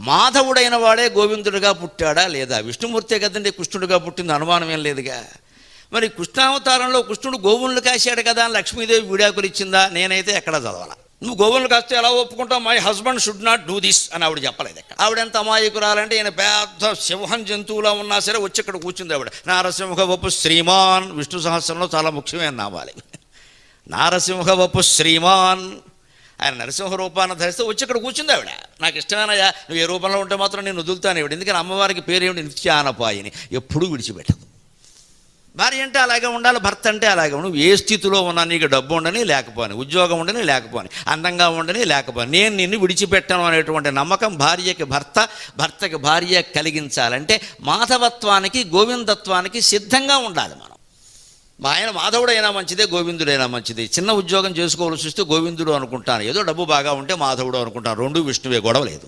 మాధవుడైన వాడే గోవిందుడిగా పుట్టాడా లేదా? విష్ణుమూర్తే కదండి కృష్ణుడిగా పుట్టింది అనుమానం ఏం లేదుగా. మరి కృష్ణావతారంలో కృష్ణుడు గోవులను కాశాడు కదా అని లక్ష్మీదేవి విడాకులు ఇచ్చిందా నేనైతే ఎక్కడ చదవాల. నువ్వు గోవులను కాస్తే ఎలా ఒప్పుకుంటావు? My husband should not do this అని ఆవిడ చెప్పలేదు ఎక్కడ. ఆవిడ ఎంత అమాయకురాలంటే ఈయన పెద్ద సింహం జంతువులా ఉన్నా సరే వచ్చి ఇక్కడ కూర్చుంది ఆవిడ. నారసింహ వపు శ్రీమాన్ విష్ణు సహస్రంలో చాలా ముఖ్యమైన నామాలి. నారసింహ వపు శ్రీమాన్ ఆయన నరసింహ రూపాన్ని ధరిస్తే వచ్చి ఇక్కడ కూర్చుంది ఆవిడ. నాకు ఇష్టమేనయ్యా నువ్వు ఏ రూపంలో ఉంటే మాత్రం నేను వదులుతాను ఇవిడ ఎందుకని అమ్మవారికి పేరేమిటి? నిత్యానపాయని. ఎప్పుడూ విడిచిపెట్టదు. భార్య అంటే అలాగే ఉండాలి భర్త అంటే అలాగే ఉండు. నువ్వు ఏ స్థితిలో ఉన్నా నీకు డబ్బు ఉండని లేకపోని. ఉద్యోగం ఉండని లేకపోని. అందంగా ఉండని లేకపోని. నేను నిన్ను విడిచిపెట్టను అనేటువంటి నమ్మకం భార్యకి భర్త భర్తకి భార్య కలిగించాలంటే మాధవత్వానికి గోవిందత్వానికి సిద్ధంగా ఉండాలి మనం. మా ఆయన మాధవుడైనా మంచిదే గోవిందుడైనా మంచిది. చిన్న ఉద్యోగం చేసుకోవాల్సి వస్తే గోవిందుడు అనుకుంటాను. ఏదో డబ్బు బాగా ఉంటే మాధవుడు అనుకుంటాను. రెండు విష్ణువే గొడవ లేదు.